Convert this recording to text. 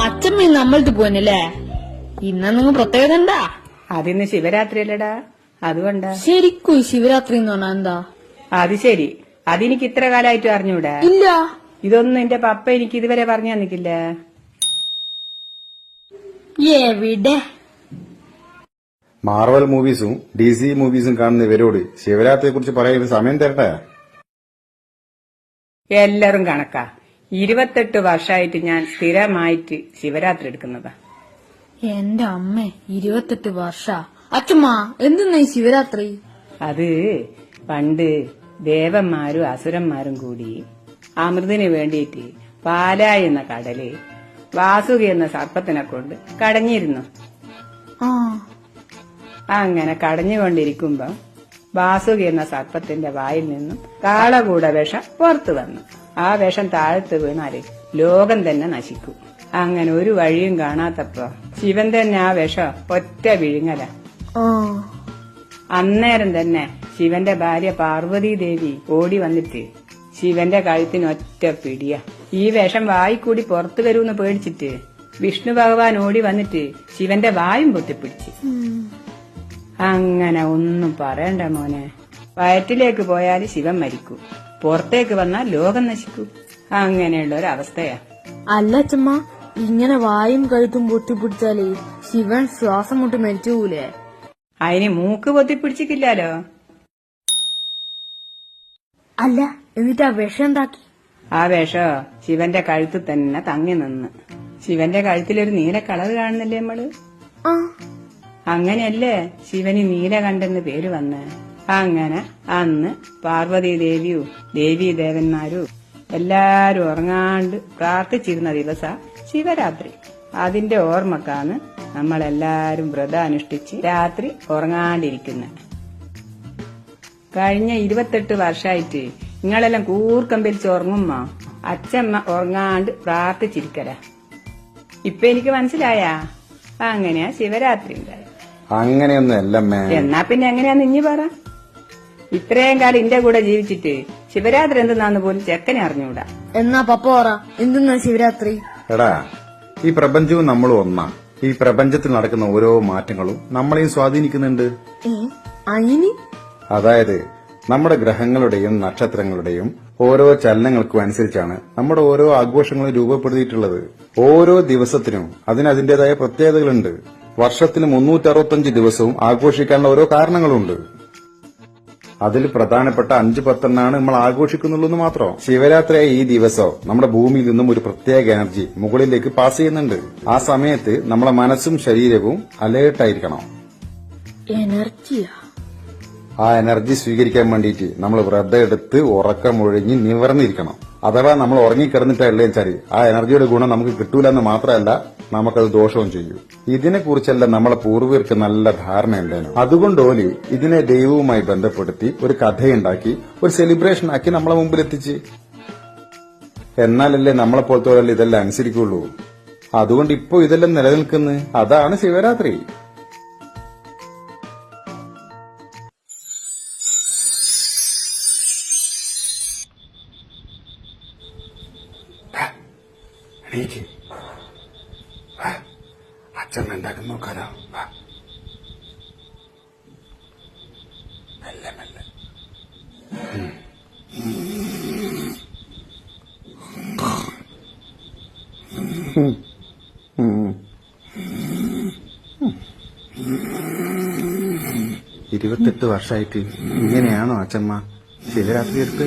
അച്ഛമ്മ നമ്മളത് പോനല്ലേ ഇന്ന് നിങ്ങൾ പ്രത്യേകത എന്താ? അതിന്ന് ശിവരാത്രി അല്ലടാ അതുകൊണ്ടാ ശരിക്കും ശിവരാത്രി എന്ന് പറഞ്ഞാ എന്താ? അത് ശരി. അതെനിക്ക് ഇത്ര കാലമായിട്ടും അറിഞ്ഞൂടാ. ഇല്ല. ഇതൊന്നും എന്റെ പപ്പ എനിക്ക് ഇതുവരെ പറഞ്ഞു തന്നിട്ടില്ല. എവിടെ? മാർവൽ മൂവീസും ഡി സി മൂവീസും കാണുന്ന ഇവരോട് ശിവരാത്രിയെ കുറിച്ച് പറയാൻ ഒരു സമയം തരട്ടെ? എല്ലാരും കണക്കാ. ഇരുപത്തെട്ട് വർഷമായിട്ട് ഞാൻ സ്ഥിരമായിട്ട് ശിവരാത്രി എടുക്കുന്നതാ. എന്റെ അമ്മ ഇരുപത്തെട്ട് വർഷ? അച്ഛമ്മ എന്തെന്നാ ഈ ശിവരാത്രി? അത് പണ്ട് ദേവന്മാരും അസുരന്മാരും കൂടി അമൃതിന് വേണ്ടിയിട്ട് പാലായ എന്ന കടൽ വാസുകി എന്ന സർപ്പത്തിനെ കൊണ്ട് കടഞ്ഞിരുന്നു. ആ. അങ്ങനെ കടഞ്ഞുകൊണ്ടിരിക്കുമ്പോ വാസുകി എന്ന സർപ്പത്തിന്റെ വായിൽ നിന്നും കാളകൂട വിഷം പുറത്തു വന്നു. ആ വേഷം താഴത്ത് വീണാൽ ലോകം തന്നെ നശിക്കും. അങ്ങനെ ഒരു വഴിയും കാണാത്തപ്പോ ശിവൻ തന്നെ ആ വേഷം ഒറ്റ വിഴുങ്ങല. അന്നേരം തന്നെ ശിവന്റെ ഭാര്യ പാർവതി ദേവി ഓടി വന്നിട്ട് ശിവന്റെ കഴുത്തിന് ഒറ്റ പിടിയ. ഈ വേഷം വായിക്കൂടി പുറത്തു വരൂന്ന് പേടിച്ചിട്ട് വിഷ്ണു ഭഗവാൻ ഓടി വന്നിട്ട് ശിവന്റെ വായും പൊത്തിപ്പിടിച്ച് അങ്ങനെ ഒന്നും പറയണ്ട മോനെ. വയറ്റിലേക്ക് പോയാൽ ശിവൻ മരിക്കൂ. പുറത്തേക്ക് വന്നാൽ ലോകം നശിക്കൂ. അങ്ങനെയുള്ള ഒരു അവസ്ഥയാ അല്ല അച്ഛമ്മ ഇങ്ങനെ വായും കഴുത്തും പൊട്ടിപ്പിടിച്ചാലേ ശിവൻ ശ്വാസം മുട്ട് മരിച്ചു പോലേ അതിന് മൂക്ക് പൊത്തിപ്പിടിച്ചിട്ടില്ലാലോ അല്ല എന്നിട്ട് ആ വിഷം എന്താക്കി? ആ വേഷോ ശിവന്റെ കഴുത്ത് തന്നെ തങ്ങി നിന്ന്. ശിവന്റെ കഴുത്തിലൊരു നീല കളർ കാണുന്നില്ലേ നമ്മൾ? ആ. അങ്ങനെയല്ലേ ശിവന് നീല കണ്ടെന്ന് പേര് വന്ന്? അങ്ങനെ അന്ന് പാർവതി ദേവിയും ദേവീ ദേവന്മാരും എല്ലാരും ഉറങ്ങാണ്ട് പ്രാർത്ഥിച്ചിരുന്ന ദിവസ ശിവരാത്രി. അതിന്റെ ഓർമ്മക്കാണ് നമ്മളെല്ലാരും വ്രതം അനുഷ്ഠിച്ച് രാത്രി ഉറങ്ങാണ്ടിരിക്കുന്നത് കഴിഞ്ഞ ഇരുപത്തെട്ട് വർഷമായിട്ട് നിങ്ങളെല്ലാം കൂർക്കമ്പിൽ ഉറങ്ങുമ്മോ അച്ഛമ്മ ഉറങ്ങാണ്ട് പ്രാർത്ഥിച്ചിരിക്കല. ഇപ്പൊ എനിക്ക് മനസ്സിലായാ അങ്ങനെയാ ശിവരാത്രി ഉണ്ടായി അങ്ങനെയൊന്നും അല്ലമ്മേ എന്നാ പിന്നെ എങ്ങനെയാ നിഞ്ഞു പറ. ഇത്രയും കാലം ഇന്റെ കൂടെ ജീവിച്ചിട്ട് ശിവരാത്രി എന്തെന്നാന്ന് പോലും ചെക്കനെ അറിഞ്ഞൂടാ. എന്നാ പപ്പ പറ എന്തെന്നാ ശിവരാത്രി? എടാ ഈ പ്രപഞ്ചവും നമ്മളും ഒന്നാ. ഈ പ്രപഞ്ചത്തിൽ നടക്കുന്ന ഓരോ മാറ്റങ്ങളും നമ്മളെയും സ്വാധീനിക്കുന്നുണ്ട്. അയിന്? അതായത് നമ്മുടെ ഗ്രഹങ്ങളുടെയും നക്ഷത്രങ്ങളുടെയും ഓരോ ചലനങ്ങൾക്കും അനുസരിച്ചാണ് നമ്മുടെ ഓരോ ആഘോഷങ്ങളും രൂപപ്പെടുത്തിയിട്ടുള്ളത്. ഓരോ ദിവസത്തിനും അതിന് അതിന്റേതായ പ്രത്യേകതകളുണ്ട്. വർഷത്തിൽ മുന്നൂറ്റി അറുപത്തഞ്ച് ദിവസവും ആഘോഷിക്കാനുള്ള ഓരോ കാരണങ്ങളുണ്ട്. അതിൽ പ്രധാനപ്പെട്ട അഞ്ച് പത്തെണ്ണാണ് നമ്മൾ ആഘോഷിക്കുന്നുള്ളൂ എന്ന് മാത്രം. ശിവരാത്രിയായ ഈ ദിവസം നമ്മുടെ ഭൂമിയിൽ നിന്നും ഒരു പ്രത്യേക എനർജി മുകളിലേക്ക് പാസ് ചെയ്യുന്നുണ്ട്. ആ സമയത്ത് നമ്മളെ മനസ്സും ശരീരവും അലേർട്ടായിരിക്കണം എനർജിയാ? ആ എനർജി സ്വീകരിക്കാൻ വേണ്ടിയിട്ട് നമ്മൾ വ്രതം എടുത്ത് ഉറക്കമൊഴിഞ്ഞ് നിവർന്നിരിക്കണം. അഥവാ നമ്മൾ ഉറങ്ങിക്കിടന്നിട്ടല്ലേ വെച്ചാൽ ആ എനർജിയുടെ ഗുണം നമുക്ക് കിട്ടൂലെന്ന് മാത്രമല്ല നമുക്കത് ദോഷവും ചെയ്യും. ഇതിനെ കുറിച്ചല്ല നമ്മളെ പൂർവികർക്ക് നല്ല ധാരണയുണ്ടായിരുന്നു അതുകൊണ്ട് ഓലി ഇതിനെ ദൈവവുമായി ബന്ധപ്പെടുത്തി ഒരു കഥയുണ്ടാക്കി ഒരു സെലിബ്രേഷൻ ആക്കി നമ്മളെ മുമ്പിൽ എത്തിച്ച് എന്നാലല്ലേ നമ്മളെ പോലത്തെ ഇതെല്ലാം അനുസരിക്കുള്ളൂ. അതുകൊണ്ട് ഇപ്പോ ഇതെല്ലാം നിലനിൽക്കുന്നു. അതാണ് ശിവരാത്രി. Thank വാ. അച്ഛൻ ഉണ്ടാക്കുന്ന നോക്കാലോ വാ. മെല്ലെ മെല്ലെ. ഇരുപത്തെട്ട് വർഷമായിട്ട് ഇങ്ങനെയാണോ അച്ഛമ്മ? ശിവരാത്രി എടുത്ത്